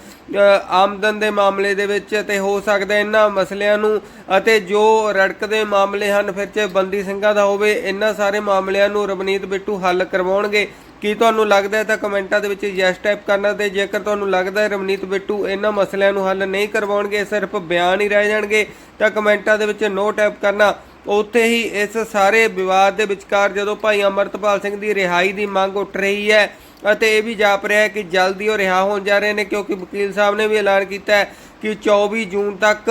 ਆਮਦਨ ਦੇ ਮਾਮਲੇ ਦੇ ਵਿੱਚ ਤੇ ਹੋ ਸਕਦਾ ਇਹਨਾਂ ਮਸਲਿਆਂ ਨੂੰ ਅਤੇ ਜੋ ਰੜਕਦੇ ਮਾਮਲੇ ਹਨ, ਫਿਰ 'ਚ ਬੰਦੀ ਸਿੰਘਾਂ ਦਾ ਹੋਵੇ, ਇਹਨਾਂ ਸਾਰੇ ਮਾਮਲਿਆਂ ਨੂੰ ਰਵਨੀਤ ਬਿੱਟੂ ਹੱਲ ਕਰਵਾਉਣਗੇ। ਕੀ ਤੁਹਾਨੂੰ ਲੱਗਦਾ ਹੈ ਤਾਂ ਕਮੈਂਟਾਂ ਦੇ ਵਿੱਚ ਯੈਸ ਟਾਈਪ ਕਰਨਾ ਤੇ ਜੇਕਰ ਤੁਹਾਨੂੰ ਲੱਗਦਾ ਹੈ ਰਵਨੀਤ ਬਿੱਟੂ ਇਹਨਾਂ ਮਸਲਿਆਂ ਨੂੰ ਹੱਲ ਨਹੀਂ ਕਰਵਾਉਣਗੇ, ਸਿਰਫ ਬਿਆਨ ਹੀ ਰਹਿ ਜਾਣਗੇ, ਤਾਂ ਕਮੈਂਟਾਂ ਦੇ ਵਿੱਚ ਨੋ ਟਾਈਪ ਕਰਨਾ। ਉੱਥੇ ਹੀ ਇਸ ਸਾਰੇ ਵਿਵਾਦ ਦੇ ਵਿਚਕਾਰ ਜਦੋਂ ਭਾਈ ਅਮਰਤਪਾਲ ਸਿੰਘ ਦੀ ਰਿਹਾਈ ਦੀ ਮੰਗ ਉੱਠ ਰਹੀ ਹੈ ਅਤੇ ਇਹ ਵੀ ਜਾਪ ਰਿਹਾ ਹੈ ਕਿ ਜਲਦੀ ਉਹ ਰਿਹਾ ਹੋਣ ਜਾ ਰਹੇ ਨੇ, ਕਿਉਂਕਿ ਵਕੀਲ ਸਾਹਿਬ ਨੇ ਵੀ ਐਲਾਨ ਕੀਤਾ ਹੈ ਕਿ 24 ਜੂਨ ਤੱਕ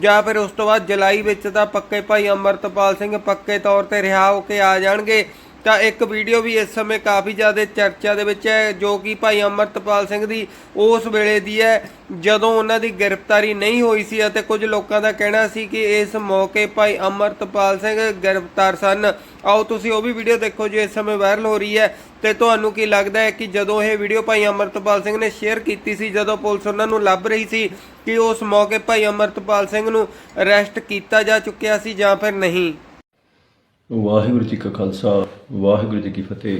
ਜਾਂ ਫਿਰ ਉਸ ਤੋਂ ਬਾਅਦ ਜੁਲਾਈ ਵਿੱਚ ਤਾਂ ਪੱਕੇ ਭਾਈ ਅਮਰਤਪਾਲ ਸਿੰਘ ਪੱਕੇ ਤੌਰ ਤੇ ਰਿਹਾ ਹੋ ਕੇ ਆ ਜਾਣਗੇ। ਤਾਂ ਇੱਕ ਵੀਡੀਓ ਵੀ ਇਸ ਸਮੇਂ ਕਾਫੀ ਜ਼ਿਆਦਾ ਚਰਚਾ ਦੇ ਵਿੱਚ ਹੈ, ਜੋ ਕਿ ਭਾਈ ਅਮਰਤਪਾਲ ਸਿੰਘ ਦੀ ਉਸ ਵੇਲੇ ਦੀ ਹੈ, ਜਦੋਂ ਉਹਨਾਂ ਦੀ ਗ੍ਰਿਫਤਾਰੀ ਨਹੀਂ ਹੋਈ ਸੀ ਅਤੇ ਕੁਝ ਲੋਕਾਂ ਦਾ ਕਹਿਣਾ ਸੀ ਕਿ ਇਸ ਮੌਕੇ ਭਾਈ ਅਮਰਤਪਾਲ ਸਿੰਘ ਗ੍ਰਿਫਤਾਰ ਸਨ। ਆਓ ਤੁਸੀਂ ਉਹ ਵੀ ਵੀਡੀਓ ਦੇਖੋ ਜੋ ਇਸ ਸਮੇਂ ਵਾਇਰਲ ਹੋ ਰਹੀ ਹੈ ਤੇ ਤੁਹਾਨੂੰ ਕੀ ਲੱਗਦਾ ਹੈ ਕਿ ਜਦੋਂ ਇਹ ਵੀਡੀਓ ਭਾਈ ਅਮਰਤਪਾਲ ਸਿੰਘ ਨੇ ਸ਼ੇਅਰ ਕੀਤੀ ਸੀ, ਜਦੋਂ ਪੁਲਿਸ ਉਹਨਾਂ ਨੂੰ ਲੱਭ ਰਹੀ ਸੀ ਕਿ ਉਸ ਮੌਕੇ ਭਾਈ ਅਮਰਤਪਾਲ ਸਿੰਘ ਨੂੰ ਅਰੈਸਟ ਕੀਤਾ ਜਾ ਚੁੱਕਿਆ ਸੀ ਜਾਂ ਫਿਰ ਨਹੀਂ? ਵਾਹਿਗੁਰੂ ਜੀ ਕਾ ਖਾਲਸਾ, ਵਾਹਿਗੁਰੂ ਜੀ ਕੀ ਫਤਿਹ।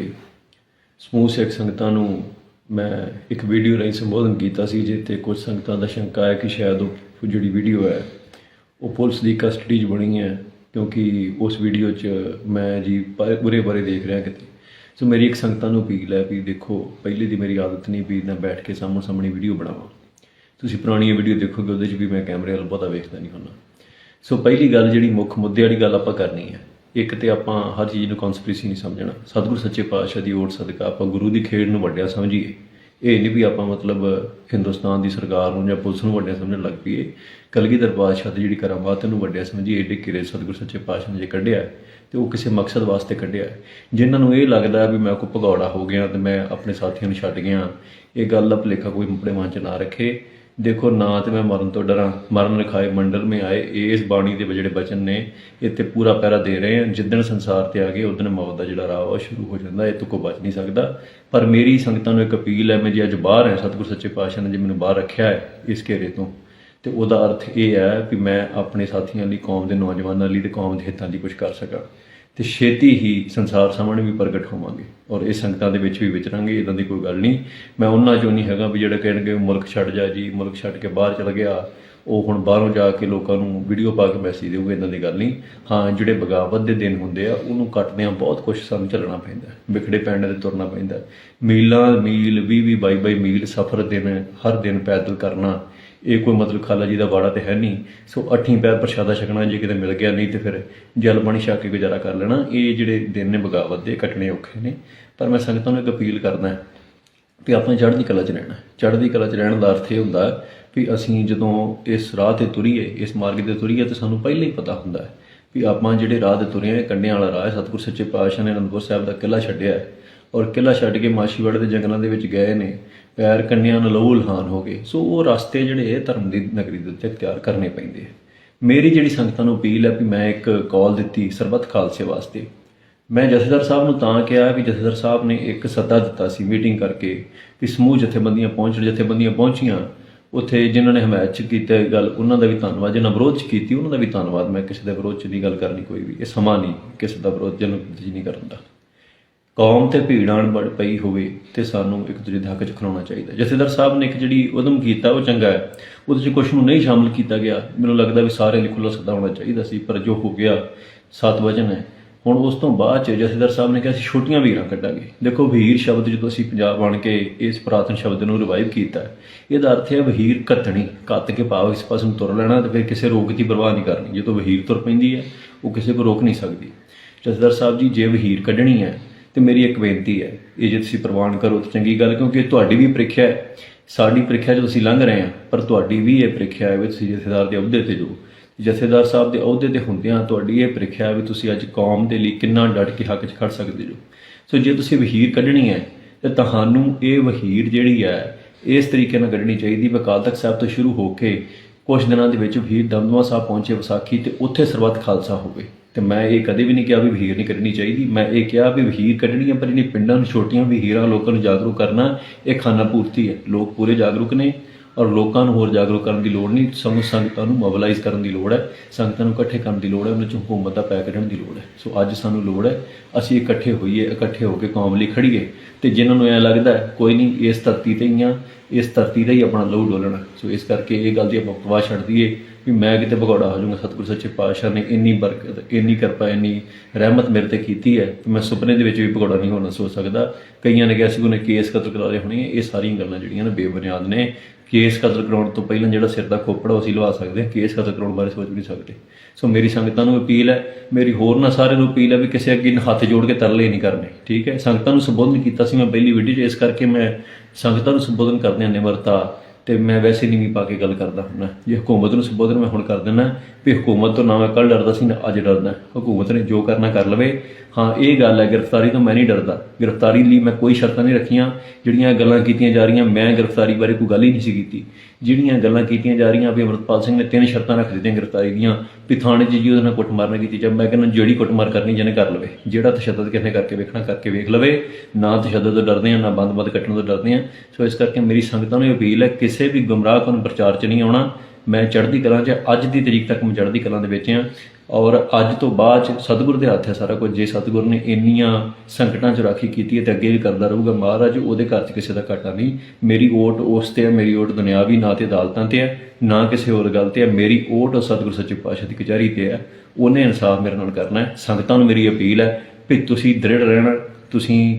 ਸਮੂਹ ਸਿੱਖ ਸੰਗਤਾਂ ਨੂੰ ਮੈਂ ਇੱਕ ਵੀਡੀਓ ਰਾਹੀਂ ਸੰਬੋਧਨ ਕੀਤਾ ਸੀ ਜਿੱਥੇ ਕੁਝ ਸੰਗਤਾਂ ਦਾ ਸ਼ੰਕਾ ਹੈ ਕਿ ਸ਼ਾਇਦ ਉਹ ਜਿਹੜੀ ਵੀਡੀਓ ਹੈ, ਉਹ ਪੁਲਿਸ ਦੀ ਕਸਟਡੀ 'ਚ ਬਣੀ ਹੈ, ਕਿਉਂਕਿ ਉਸ ਵੀਡੀਓ 'ਚ ਮੈਂ ਜੀ ਬੁਰੇ ਬਾਰੇ ਦੇਖ ਰਿਹਾ ਕਿਤੇ। ਸੋ ਮੇਰੀ ਇੱਕ ਸੰਗਤਾਂ ਨੂੰ ਅਪੀਲ ਹੈ ਵੀ ਦੇਖੋ, ਪਹਿਲੇ ਦੀ ਮੇਰੀ ਆਦਤ ਨਹੀਂ ਵੀ ਮੈਂ ਬੈਠ ਕੇ ਸਾਹਮਣੇ ਸਾਹਮਣੇ ਵੀਡੀਓ ਬਣਾਵਾਂ। ਤੁਸੀਂ ਪੁਰਾਣੀਆਂ ਵੀਡੀਓ ਦੇਖੋਗੇ, ਉਹਦੇ 'ਚ ਵੀ ਮੈਂ ਕੈਮਰੇ ਵੱਲ ਬਹੁਤਾ ਵੇਖਦਾ ਨਹੀਂ ਹੁੰਦਾ। ਸੋ ਪਹਿਲੀ ਗੱਲ ਜਿਹੜੀ ਮੁੱਖ ਮੁੱਦੇ ਵਾਲੀ ਗੱਲ ਆਪਾਂ ਕਰਨੀ ਹੈ ਇੱਕ ਤੇ ਆਪਾਂ ਹਰ ਚੀਜ਼ ਨੂੰ ਕਨਸਪੀਰੇਸੀ ਨਹੀਂ ਸਮਝਣਾ। ਸਤਿਗੁਰ ਸੱਚੇ ਪਾਤਸ਼ਾਹ ਦੀ ਓਟ ਸਦਕਾ ਆਪਾਂ ਗੁਰੂ ਦੀ ਖੇਡ ਨੂੰ ਵੱਡਿਆ ਸਮਝੀਏ। ਇਹ ਨਹੀਂ ਵੀ ਆਪਾਂ ਮਤਲਬ ਹਿੰਦੁਸਤਾਨ ਦੀ ਸਰਕਾਰ ਨੂੰ ਜਾਂ ਪੁਲਿਸ ਨੂੰ ਵੱਡਿਆ ਸਮਝਣ ਲੱਗ ਪਈਏ। ਕਲਗੀਧਰ ਪਾਤਸ਼ਾਹ ਦੀ ਜਿਹੜੀ ਕਰਾਮਾਤ ਨੂੰ ਵੱਡਿਆ ਸਮਝੀਏ। ਏਡੇ ਕਿਰੇ ਸਤਿਗੁਰ ਸੱਚੇ ਪਾਤਸ਼ਾਹ ਨੇ ਜੇ ਕੱਢਿਆ ਹੈ, ਤੇ ਉਹ ਕਿਸੇ ਮਕਸਦ ਵਾਸਤੇ ਕੱਢਿਆ ਹੈ। ਜਿਨ੍ਹਾਂ ਨੂੰ ਇਹ ਲੱਗਦਾ ਵੀ ਮੈਂ ਕੋਈ ਭਗੌੜਾ ਹੋ ਗਿਆ ਤੇ ਮੈਂ ਆਪਣੇ ਸਾਥੀਆਂ ਨੂੰ ਛੱਡ ਗਿਆ ਇਹ ਗੱਲ ਦਾ ਕੋਈ ਆਪਣੇ ਮਨ 'ਚ ਨਾ ਰੱਖੇ। ਦੇਖੋ, ਨਾ ਤੇ ਮੈਂ ਮਰਨ ਤੋਂ ਡਰਾਂ। ਮਰਨ ਰਖਾਏ ਮੰਡਲ ਮੇ ਆਏ। ਇਸ ਬਾਣੀ ਦੇ ਜਿਹੜੇ ਬਚਨ ਨੇ, ਇਹ ਤੇ ਪੂਰਾ ਪੈਰਾ ਦੇ ਰਹੇ ਆ ਜਿੱਦਣ ਸੰਸਾਰ ਤੇ ਆ ਗਏ ਉਦੋਂ ਮੌਤ ਦਾ ਜਿਹੜਾ ਰਾਹ ਉਹ ਸ਼ੁਰੂ ਹੋ ਜਾਂਦਾ। ਇਹ ਤੋਂ ਕੋ ਬਚ ਨਹੀਂ ਸਕਦਾ। ਪਰ ਮੇਰੀ ਸੰਗਤਾਂ ਨੂੰ ਇੱਕ ਅਪੀਲ ਹੈ, ਮੈਂ ਜੇ ਅੱਜ ਬਾਹਰ ਹਾਂ, ਸਤਿਗੁਰ ਸੱਚੇ ਪਾਤਸ਼ਾਹ ਨੇ ਜੇ ਮੈਨੂੰ ਬਾਹਰ ਰੱਖਿਆ ਹੈ, ਇਸ ਘੇਰੇ ਤੋਂ, ਤੇ ਉਹਦਾ ਅਰਥ ਇਹ ਹੈ ਕਿ ਮੈਂ ਆਪਣੇ ਸਾਥੀਆਂ ਲਈ, ਕੌਮ ਦੇ ਨੌਜਵਾਨਾਂ ਲਈ ਤੇ ਕੌਮ ਦੇ ਹਿੱਤਾਂ ਲਈ ਕੁਝ ਕਰ ਸਕਾਂ। ਤੇ ਛੇਤੀ ਹੀ ਸੰਸਾਰ ਸਾਹਮਣੇ ਵੀ ਪ੍ਰਗਟ ਹੋਵਾਂਗੇ ਔਰ ਇਹ ਸੰਗਤਾਂ ਦੇ ਵਿੱਚ ਵੀ ਵਿਚਰਾਂਗੇ ਇਦਾਂ ਦੀ ਕੋਈ ਗੱਲ ਨਹੀਂ। ਮੈਂ ਉਹਨਾਂ ਚੋਂ ਨਹੀਂ ਹੈਗਾ ਵੀ ਜਿਹੜਾ ਕਹਿਣਗੇ ਮੁਲਕ ਛੱਡ ਜਾ ਜੀ, ਮੁਲਕ ਛੱਡ ਕੇ ਬਾਹਰ ਚਲ ਗਿਆ, ਉਹ ਹੁਣ ਬਾਹਰੋਂ ਜਾ ਕੇ ਲੋਕਾਂ ਨੂੰ ਵੀਡੀਓ ਪਾ ਕੇ ਮੈਸੇਜ ਦੇਊਗਾ ਇਦਾਂ ਦੀ ਗੱਲ ਨਹੀਂ। ਹਾਂ, ਜਿਹੜੇ ਬਗਾਵਤ ਦੇ ਦਿਨ ਹੁੰਦੇ ਆ, ਉਹਨੂੰ ਕੱਟਦਿਆਂ ਬਹੁਤ ਕੁਝ ਸਾਨੂੰ ਚੱਲਣਾ ਪੈਂਦਾ ਵਿਖੜੇ ਪੈਣ ਤੇ ਤੁਰਨਾ ਪੈਂਦਾ ਮੀਲਾਂ ਮੀਲ 20 20 22 22 ਮੀਲ ਸਫ਼ਰ ਦਿਨ, ਹਰ ਦਿਨ ਪੈਦਲ ਕਰਨਾ ਇਹ ਕੋਈ ਮਤਲਬ ਖਾਲਾ ਜੀ ਦਾ ਵਾੜਾ ਤੇ ਹੈ ਨਹੀਂ। ਸੋ ਅੱਠੀਂ ਪੈਰ ਪ੍ਰਸ਼ਾਦਾ ਛਕਣਾ ਜੇ ਕਿਤੇ ਮਿਲ ਗਿਆ, ਨਹੀਂ ਤੇ ਫਿਰ ਜਲ ਪਾਣੀ ਛਕ ਕੇ ਗੁਜ਼ਾਰਾ ਕਰ ਲੈਣਾ। ਇਹ ਜਿਹੜੇ ਦਿਨ ਨੇ ਬਗਾਵਤ ਦੇ, ਕੱਟਣੇ ਔਖੇ ਨੇ। ਪਰ ਮੈਂ ਸੰਗਤਾਂ ਨੂੰ ਇੱਕ ਅਪੀਲ ਕਰਦਾ ਵੀ ਆਪਾਂ ਚੜ੍ਹਦੀ ਕਲਾ 'ਚ ਰਹਿਣਾ। ਚੜ੍ਹਦੀ ਕਲਾ 'ਚ ਰਹਿਣ ਦਾ ਅਰਥ ਇਹ ਹੁੰਦਾ ਵੀ ਅਸੀਂ ਜਦੋਂ ਇਸ ਰਾਹ ਤੇ ਤੁਰੀਏ, ਇਸ ਮਾਰਗ ਤੇ ਤੁਰੀਏ ਤੇ ਸਾਨੂੰ ਪਹਿਲਾਂ ਹੀ ਪਤਾ ਹੁੰਦਾ ਹੈ ਵੀ ਆਪਾਂ ਜਿਹੜੇ ਰਾਹ ਤੇ ਤੁਰੇ ਆ ਕੰਡਿਆਂ ਵਾਲਾ ਰਾਹ ਹੈ। ਸਤਿਗੁਰ ਸੱਚੇ ਪਾਤਸ਼ਾਹ ਨੇ ਅਨੰਦਪੁਰ ਸਾਹਿਬ ਦਾ ਕਿਲਾ ਛੱਡਿਆ ਔਰ ਕਿਲਾ ਛੱਡ ਕੇ ਮਾਛੀਵਾੜੇ ਦੇ ਜੰਗਲਾਂ ਦੇ ਵਿੱਚ ਗਏ ਨੇ। ਪੈਰ ਕੰਨਿਆਂ ਨਾਲ ਲਹਾਨ ਹੋ ਗਏ। ਸੋ ਉਹ ਰਸਤੇ ਜਿਹੜੇ ਧਰਮ ਦੀ ਨਗਰੀ ਦੇ ਉੱਤੇ ਤਿਆਰ ਕਰਨੇ ਪੈਂਦੇ ਆ। ਮੇਰੀ ਜਿਹੜੀ ਸੰਗਤਾਂ ਨੂੰ ਅਪੀਲ ਹੈ ਵੀ ਮੈਂ ਇੱਕ ਕਾਲ ਦਿੱਤੀ ਸਰਬੱਤ ਖਾਲਸੇ ਵਾਸਤੇ। ਮੈਂ ਜਥੇਦਾਰ ਸਾਹਿਬ ਨੂੰ ਤਾਂ ਕਿਹਾ ਵੀ ਜਥੇਦਾਰ ਸਾਹਿਬ ਨੇ ਇੱਕ ਸੱਦਾ ਦਿੱਤਾ ਸੀ ਮੀਟਿੰਗ ਕਰਕੇ ਵੀ ਸਮੂਹ ਜਥੇਬੰਦੀਆਂ ਪਹੁੰਚਣ ਜਥੇਬੰਦੀਆਂ ਪਹੁੰਚੀਆਂ, ਉੱਥੇ ਜਿਨ੍ਹਾਂ ਨੇ ਹਮਾਇਤ ਚ ਕੀਤੀ ਗੱਲ, ਉਹਨਾਂ ਦਾ ਵੀ ਧੰਨਵਾਦ, ਜਿਨ੍ਹਾਂ ਵਿਰੋਧ ਚ ਕੀਤੀ, ਉਹਨਾਂ ਦਾ ਵੀ ਧੰਨਵਾਦ। ਮੈਂ ਕਿਸੇ ਦੇ ਵਿਰੋਧ ਚ ਦੀ ਗੱਲ ਕਰਨੀ ਕੋਈ ਵੀ, ਇਹ ਸਮਾਂ ਨਹੀਂ, ਕਿਸੇ ਦਾ ਵਿਰੋਧ ਜਨ ਨਹੀਂ ਕਰਨ ਦਾ। ਕੌਮ ਤੇ ਭੀੜਾਂ ਬੜ ਪਈ ਹੋਵੇ ਤੇ ਸਾਨੂੰ ਇੱਕ ਦੂਜੇ ਦੇ ਹੱਕ 'ਚ ਖਲੋਣਾ ਚਾਹੀਦਾ। ਜਥੇਦਾਰ ਸਾਹਿਬ ਨੇ ਇੱਕ ਜਿਹੜੀ ਉਦਮ ਕੀਤਾ, ਉਹ ਚੰਗਾ ਹੈ। ਉਹਦੇ 'ਚ ਕੁਝ ਨੂੰ ਨਹੀਂ ਸ਼ਾਮਲ ਕੀਤਾ ਗਿਆ। ਮੈਨੂੰ ਲੱਗਦਾ ਵੀ ਸਾਰੇ ਲਈ ਖੁੱਲ੍ਹਾ ਸੱਦਾ ਹੋਣਾ ਚਾਹੀਦਾ ਸੀ, ਪਰ ਜੋ ਹੋ ਗਿਆ, ਸਤ ਵਜਨ ਹੈ। ਹੁਣ ਉਸ ਤੋਂ ਬਾਅਦ ਚ ਜਥੇਦਾਰ ਸਾਹਿਬ ਨੇ ਕਿਹਾ ਅਸੀਂ ਛੋਟੀਆਂ ਵੀਰਾਂ ਕੱਢਾਂਗੇ। ਦੇਖੋ ਵੀਰ ਸ਼ਬਦ ਜਦੋਂ ਅਸੀਂ ਪੰਜਾਬ ਬਣ ਕੇ ਇਸ ਪੁਰਾਤਨ ਸ਼ਬਦ ਨੂੰ ਰਿਵਾਈਵ ਕੀਤਾ, ਇਹਦਾ ਅਰਥ ਹੈ, ਵਹੀਰ ਕੱਤਣੀ ਕੱਤ ਕੇ ਭਾਵ ਇਸ ਪਾਸੇ ਨੂੰ ਤੁਰ ਲੈਣਾ ਤੇ ਫਿਰ ਕਿਸੇ ਰੋਕ ਦੀ ਪਰਵਾਹ ਨਹੀਂ ਕਰਨੀ। ਜਦੋਂ ਵਹੀਰ ਤੁਰ ਪੈਂਦੀ ਹੈ, ਉਹ ਕਿਸੇ ਕੋ ਰੋਕ ਨਹੀਂ ਸਕਦੀ। ਜਥੇਦਾਰ ਸਾਹਿਬ ਜੀ, ਜੇ ਵਹੀਰ ਕੱਢਣੀ ਹੈ ਤੇ ਮੇਰੀ ਇੱਕ ਬੇਨਤੀ ਹੈ, ਇਹ ਜੇ ਤੁਸੀਂ ਪ੍ਰਵਾਨ ਕਰੋ ਤਾਂ ਚੰਗੀ ਗੱਲ, ਕਿਉਂਕਿ ਇਹ ਤੁਹਾਡੀ ਵੀ ਪ੍ਰੀਖਿਆ ਹੈ। ਸਾਡੀ ਪ੍ਰੀਖਿਆ ਜਦੋਂ ਤੁਸੀਂ ਲੰਘ ਰਹੇ ਹਾਂ, ਪਰ ਤੁਹਾਡੀ ਵੀ ਇਹ ਪ੍ਰੀਖਿਆ ਹੈ ਵੀ ਤੁਸੀਂ ਜਥੇਦਾਰ ਦੇ ਅਹੁਦੇ ਤੇ ਜੋ ਜਥੇਦਾਰ ਸਾਹਿਬ ਦੇ ਅਹੁਦੇ ਤੇ ਹੁੰਦਿਆਂ ਤੁਹਾਡੀ ਇਹ ਪ੍ਰੀਖਿਆ ਵੀ ਤੁਸੀਂ ਅੱਜ ਕੌਮ ਦੇ ਲਈ ਕਿੰਨਾ ਡਟ ਕੇ ਹੱਕ 'ਚ ਖੜ ਸਕਦੇ ਜੋ ਸੋ ਜੇ ਤੁਸੀਂ ਵਹੀਰ ਕੱਢਣੀ ਹੈ, ਤੇ ਤੁਹਾਨੂੰ ਇਹ ਵਹੀਰ ਜਿਹੜੀ ਹੈ, ਇਸ ਤਰੀਕੇ ਨਾਲ ਕੱਢਣੀ ਚਾਹੀਦੀ। ਵੀ ਅਕਾਲ ਤਖਤ ਸਾਹਿਬ ਤੋਂ ਸ਼ੁਰੂ ਹੋ ਕੇ ਕੁਝ ਦਿਨਾਂ ਦੇ ਵਿੱਚ ਵਹੀਰ ਦਮਦਮਾ ਸਾਹਿਬ ਪਹੁੰਚੇ ਵਿਸਾਖੀ ਤੇ ਉੱਥੇ ਸਰਬੱਤ ਖਾਲਸਾ ਹੋਵੇ। ਤੇ ਮੈਂ ਇਹ ਕਦੇ ਵੀ ਨਹੀਂ ਕਿਹਾ ਵੀ ਵਹੀਰ ਨਹੀਂ ਕੱਢਣੀ ਚਾਹੀਦੀ। ਮੈਂ ਇਹ ਕਿਹਾ ਵੀ ਵਹੀਰ ਕੱਢਣੀ ਹੈ ਪਰ ਇਹਨੇ ਪਿੰਡਾਂ ਨੂੰ ਛੋਟੀਆਂ ਵਹੀਰਾਂ ਲੋਕਾਂ ਨੂੰ ਜਾਗਰੂਕ ਕਰਨਾ, ਇਹ ਖਾਨਾ ਪੂਰਤੀ ਹੈ। ਲੋਕ ਪੂਰੇ ਜਾਗਰੂਕ ਨੇ ਔਰ ਲੋਕਾਂ ਨੂੰ ਹੋਰ ਜਾਗਰੂਕ ਕਰਨ ਦੀ ਲੋੜ ਨਹੀਂ। ਸਗੋਂ ਸੰਗਤਾਂ ਨੂੰ ਮੋਬਿਲਾਈਜ਼ ਕਰਨ ਦੀ ਲੋੜ ਹੈ। ਸੰਗਤਾਂ ਨੂੰ ਇਕੱਠੇ ਕਰਨ ਦੀ ਲੋੜ ਹੈ। ਉਹਨਾਂ ਚ ਹਕੂਮਤ ਦਾ ਪੈ ਕੱਢਣ ਦੀ ਲੋੜ ਹੈ। ਸੋ ਅੱਜ ਸਾਨੂੰ ਲੋੜ ਹੈ, ਅਸੀਂ ਇਕੱਠੇ ਹੋਈਏ, ਇਕੱਠੇ ਹੋ ਕੇ ਕੌਮ ਲਈ ਖੜੀਏ ਤੇ ਜਿਨ੍ਹਾਂ ਨੂੰ ਐ ਲੱਗਦਾ ਕੋਈ ਨਹੀਂ, ਇਸ ਧਰਤੀ ਤੇ ਹੀ ਆ, ਇਸ ਧਰਤੀ ਦਾ ਹੀ ਆਪਣਾ ਲਹੂ ਡੋਲਣਾ। ਸੋ ਇਸ ਕਰਕੇ ਇਹ ਗੱਲ ਦੀ ਆਪਾਂ ਪਰਵਾਹ ਛੱਡ ਦਈਏ। ਵੀ ਮੈਂ ਕਿਤੇ ਭਗੌੜਾ ਹੋ ਜਾਊਂਗਾ, ਸਤਿਗੁਰ ਸੱਚੇ ਪਾਤਸ਼ਾਹ ਨੇ ਇੰਨੀ ਬਰਕਤ ਇੰਨੀ ਕਿਰਪਾ, ਇੰਨੀ ਰਹਿਮਤ ਮੇਰੇ ਤੇ ਕੀਤੀ ਹੈ ਕਿ ਮੈਂ ਸੁਪਨੇ ਦੇ ਵਿੱਚ ਵੀ ਭਗੌੜਾ ਨਹੀਂ ਹੋਣਾ ਸੋਚ ਸਕਦਾ। ਕਈਆਂ ਨੇ ਕਿਹਾ ਸੀ ਉਹਨੇ ਕੇਸ ਕਤਲ ਕਰਾ ਲਏ ਹੋਣੇ ਇਹ ਸਾਰੀਆਂ ਗੱਲਾਂ ਜਿਹੜੀਆਂ ਨੇ ਬੇਬੁਨਿਆਦ ਨੇ। ਕੇਸ ਕਤਲ ਕਰਾਉਣ ਤੋਂ ਪਹਿਲਾਂ ਜਿਹੜਾ ਸਿਰ ਦਾ ਖੋਪੜਾ ਅਸੀਂ ਲਵਾ ਸਕਦੇ ਹਾਂ, ਕੇਸ ਕਤਲ ਕਰਾਉਣ ਬਾਰੇ ਸੋਚ ਵੀ ਨਹੀਂ ਸਕਦੇ। ਸੋ ਮੇਰੀ ਸੰਗਤਾਂ ਨੂੰ ਅਪੀਲ ਹੈ, ਮੇਰੀ ਹੋਰ ਨਾ ਸਾਰਿਆਂ ਨੂੰ ਅਪੀਲ ਹੈ ਵੀ ਕਿਸੇ ਅੱਗੇ ਹੱਥ ਜੋੜ ਕੇ ਤਰਲੇ ਨਹੀਂ ਕਰਨੇ, ਠੀਕ ਹੈ? ਸੰਗਤਾਂ ਨੂੰ ਸੰਬੋਧਨ ਕੀਤਾ ਸੀ ਮੈਂ ਪਹਿਲੀ ਵੀਡੀਓ 'ਚ, ਇਸ ਕਰਕੇ ਮੈਂ ਸੰਗਤਾਂ ਨੂੰ ਸੰਬੋਧਨ ਕਰਦੇ ਹਾਂ ਨਿਮਰਤਾ ਤੇ ਮੈਂ ਵੈਸੇ ਨਹੀਂ ਵੀ ਪਾ ਕੇ ਗੱਲ ਕਰਦਾ ਹੁੰਦਾ। ਜੇ ਹਕੂਮਤ ਨੂੰ ਸੰਬੋਧਨ ਮੈਂ ਹੁਣ ਕਰ ਦਿੰਦਾ, ਵੀ ਹਕੂਮਤ ਤੋਂ ਨਾ ਮੈਂ ਕੱਲ ਡਰਦਾ ਸੀ, ਨਾ ਅੱਜ ਡਰਦਾ। ਹਕੂਮਤ ਨੇ ਜੋ ਕਰਨਾ ਕਰ ਲਵੇ। ਹਾਂ, ਇਹ ਗੱਲ ਹੈ, ਗ੍ਰਿਫਤਾਰੀ ਤੋਂ ਮੈਂ ਨਹੀਂ ਡਰਦਾ। ਗ੍ਰਿਫਤਾਰੀ ਲਈ ਮੈਂ ਕੋਈ ਸ਼ਰਤਾਂ ਨਹੀਂ ਰੱਖੀਆਂ। ਜਿਹੜੀਆਂ ਗੱਲਾਂ ਕੀਤੀਆਂ ਜਾ ਰਹੀਆਂ, ਮੈਂ ਗ੍ਰਿਫਤਾਰੀ ਬਾਰੇ ਕੋਈ ਗੱਲ ਹੀ ਨਹੀਂ ਸੀ ਕੀਤੀ। ਜਿਹੜੀਆਂ ਗੱਲਾਂ ਕੀਤੀਆਂ ਜਾ ਰਹੀਆਂ, ਵੀ ਅਮਰਤਪਾਲ ਸਿੰਘ ਨੇ ਤਿੰਨ ਸ਼ਰਤਾਂ ਰੱਖ ਦਿੱਤੀਆਂ ਗ੍ਰਿਫਤਾਰੀ ਦੀਆਂ, ਵੀ ਥਾਣੇ 'ਚ ਜੀ ਉਹਦੇ ਨਾਲ ਕੁੱਟਮਾਰ ਨਾ ਕੀਤੀ ਜਾਂ ਮੈਂ ਕਹਿੰਦਾ ਜਿਹੜੀ ਕੁੱਟਮਾਰ ਕਰਨੀ ਜਿਹਨੇ ਕਰ ਲਵੇ। ਜਿਹੜਾ ਤਸ਼ੱਦਦ ਕਿਸੇ ਕਰਕੇ ਵੇਖਣਾ, ਕਰਕੇ ਵੇਖ ਲਵੇ। ਨਾ ਤਸ਼ੱਦਦ ਤੋਂ ਡਰਦੇ ਆ, ਨਾ ਬੰਦ-ਬੰਦ ਕੱਟਣ ਤੋਂ ਡਰਦੇ ਆ। ਸੋ ਇਸ ਕਰਕੇ ਮੇਰੀ ਸੰਗਤਾਂ ਨੂੰ ਇਹ ਅਪੀਲ ਹੈ, ਕਿਸੇ ਕਿਸੇ ਵੀ ਗੁੰਮਰਾਹ ਕਰਨ ਪ੍ਰਚਾਰ 'ਚ ਨਹੀਂ ਆਉਣਾ। ਮੈਂ ਚੜ੍ਹਦੀ ਕਲਾਂ 'ਚ, ਅੱਜ ਦੀ ਤਰੀਕ ਤੱਕ ਮੈਂ ਚੜ੍ਹਦੀ ਕਲਾਂ ਦੇ ਵਿੱਚ ਆ ਔਰ ਅੱਜ ਤੋਂ ਬਾਅਦ 'ਚ ਸਤਿਗੁਰ ਦੇ ਹੱਥ ਹੈ ਸਾਰਾ ਕੁਝ। ਜੇ ਸਤਿਗੁਰ ਨੇ ਇੰਨੀਆਂ ਸੰਕਟਾਂ 'ਚ ਰਾਖੀ ਕੀਤੀ ਹੈ ਤੇ ਅੱਗੇ ਵੀ ਕਰਦਾ ਰਹੂਗਾ। ਮਹਾਰਾਜ, ਉਹਦੇ ਘਰ 'ਚ ਕਿਸੇ ਦਾ ਘਾਟਾ ਨਹੀਂ। ਮੇਰੀ ਓਟ ਉਸ ਤੇ ਹੈ, ਮੇਰੀ ਓਟ ਦੁਨਿਆਵੀ ਨਾ ਤੇ ਅਦਾਲਤਾਂ ਤੇ ਹੈ, ਨਾ ਕਿਸੇ ਹੋਰ ਗੱਲ ਤੇ ਹੈ। ਮੇਰੀ ਓਟ ਉਹ ਸਤਿਗੁਰ ਸੱਚੇ ਪਾਤਸ਼ਾਹ ਦੀ ਕਚਹਿਰੀ ਤੇ ਹੈ। ਉਹਨੇ ਇਨਸਾਫ ਮੇਰੇ ਨਾਲ ਕਰਨਾ ਹੈ। ਸੰਗਤਾਂ ਨੂੰ ਮੇਰੀ ਅਪੀਲ ਹੈ ਵੀ ਤੁਸੀਂ ਦ੍ਰਿੜ ਰਹਿਣਾ, ਤੁਸੀਂ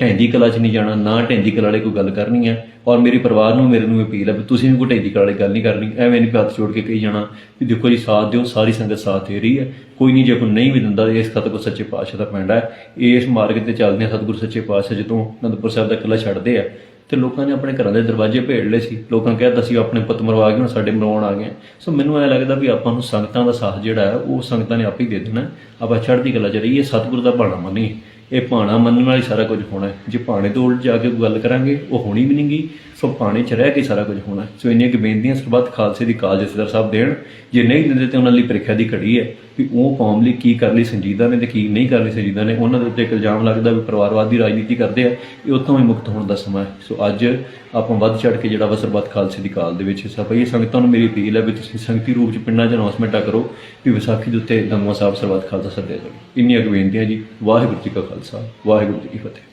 ਢੈਂਦੀ ਕਲਾ 'ਚ ਨਹੀਂ ਜਾਣਾ, ਨਾ ਢੈਂਦੀ ਕਲਾ ਵਾਲੇ ਕੋਈ ਗੱਲ ਕਰਨੀ ਹੈ ਔਰ ਮੇਰੇ ਪਰਿਵਾਰ ਨੂੰ ਮੇਰੇ ਨੂੰ ਅਪੀਲ ਹੈ ਵੀ ਤੁਸੀਂ ਵੀ ਕੋਈ ਢੈਂਦੀ ਕਲਾ ਵਾਲੀ ਗੱਲ ਨਹੀਂ ਕਰਨੀ, ਐਵੇਂ ਨਹੀਂ ਹੱਥ ਜੋੜ ਕੇ ਕਹੀ ਜਾਣਾ ਵੀ ਦੇਖੋ ਜੀ, ਸਾਥ ਦਿਓ, ਸਾਰੀ ਸੰਗਤ ਸਾਥ ਦੇ ਰਹੀ ਹੈ ਕੋਈ ਨਹੀਂ, ਜੇ ਕੋਈ ਨਹੀਂ ਵੀ ਦਿੰਦਾ, ਇਸ ਸਤਿਗੁਰ ਸੱਚੇ ਪਾਤਸ਼ਾਹ ਦਾ ਪਿੰਡ ਹੈ ਇਸ ਮਾਰਗ ਤੇ ਚੱਲਦੇ ਆ ਸਤਿਗੁਰ ਸੱਚੇ ਪਾਤਸ਼ਾਹ ਜਦੋਂ ਅਨੰਦਪੁਰ ਸਾਹਿਬ ਦਾ ਕਿਲਾ ਛੱਡਦੇ ਆ। ਤੇ ਲੋਕਾਂ ਨੇ ਆਪਣੇ ਘਰਾਂ ਦੇ ਦਰਵਾਜ਼ੇ ਭੇੜ ਲਏ ਸੀ। ਲੋਕਾਂ ਕਹਿੰਦਾ ਸੀ ਆਪਣੇ ਪੁੱਤ ਮਰਵਾ ਗਏ ਹੁਣ ਸਾਡੇ ਮਰਵਾਉਣ ਆ ਗਏ ਸੋ ਮੈਨੂੰ ਐ ਲੱਗਦਾ ਵੀ ਆਪਾਂ ਨੂੰ ਸੰਗਤਾਂ ਦਾ ਸਾਥ ਜਿਹੜਾ ਹੈ ਉਹ ਸੰਗਤਾਂ ਨੇ ਆਪੇ ਦੇ ਦੇਣਾ। ਆਪਾਂ ਛੱਡਦੀ ਕਲਾ ਚ ਰਹੀਏ, ਸਤਿਗੁਰ ਦਾ ਬਾਣਾ ਮੰਨੀਏ। ਇਹ ਭਾਣਾ ਮੰਨਣ ਨਾਲ ਹੀ ਸਾਰਾ ਕੁਝ ਹੋਣਾ ਹੈ। ਜੇ ਭਾਣੇ ਤੋਂ ਉਲਟ ਜਾ ਕੇ ਗੱਲ ਕਰਾਂਗੇ, ਉਹ ਹੋਣੀ ਵੀ ਨਹੀਂਗੀ। ਸੋ ਭਾਣੇ 'ਚ ਰਹਿ ਕੇ ਸਾਰਾ ਕੁਝ ਹੋਣਾ ਹੈ। ਸੋ ਇੰਨੀਆਂ ਕਿ ਬੇਨਤੀਆਂ ਸਰਬੱਤ ਖਾਲਸੇ ਦੀ ਕਾਲ ਜਥੇਦਾਰ ਸਾਹਿਬ ਦੇਣ। ਜੇ ਨਹੀਂ ਦਿੰਦੇ ਤੇ ਉਹਨਾਂ ਲਈ ਪ੍ਰੀਖਿਆ ਦੀ ਘੜੀ ਹੈ। ਵੀ ਉਹ ਕੌਮ ਲਈ ਕੀ ਕਰ ਲਈ ਸੰਜੀਦਾ ਨੇ ਤੇ ਕੀ ਨਹੀਂ ਕਰ ਲਈ ਸੰਜੀਦਾ ਨੇ, ਉਹਨਾਂ ਦੇ ਉੱਤੇ ਇੱਕ ਇਲਜ਼ਾਮ ਲੱਗਦਾ ਵੀ ਪਰਿਵਾਰਵਾਦੀ ਰਾਜਨੀਤੀ ਕਰਦੇ ਆ, ਇਹ ਉੱਥੋਂ ਹੀ ਮੁਕਤ ਹੋਣ ਦਾ ਸਮਾਂ ਹੈ। ਸੋ ਅੱਜ ਆਪਾਂ ਵੱਧ ਚੜ ਕੇ ਜਿਹੜਾ ਵਾ ਸਰਬੱਤ ਖਾਲਸੇ ਦੀ ਕਾਲ ਦੇ ਵਿੱਚ ਹਿੱਸਾ ਪਾਈਏ। ਸੰਗਤਾਂ ਨੂੰ ਮੇਰੀ ਅਪੀਲ ਹੈ ਵੀ ਤੁਸੀਂ ਸੰਗਤੀ ਰੂਪ 'ਚ ਪਿੰਡਾਂ 'ਚ ਅਨਾਉਂਸਮੈਂਟਾਂ ਕਰੋ ਵੀ ਵਿਸਾਖੀ ਦੇ ਉੱਤੇ ਦਮਵਾ ਸਾਹਿਬ ਸਰਬੱਤ ਖਾਲਸਾ ਸੱਦਿਆ ਜਾਵੇ। ਇੰਨੀਆਂ ਕੁ ਬੇਨਤੀਆਂ ਜੀ। ਵਾਹਿਗੁਰੂ ਜੀ ਕਾ ਖਾਲਸਾ, ਵਾਹਿਗੁਰੂ ਜੀ ਕੀ ਫਤਿਹ।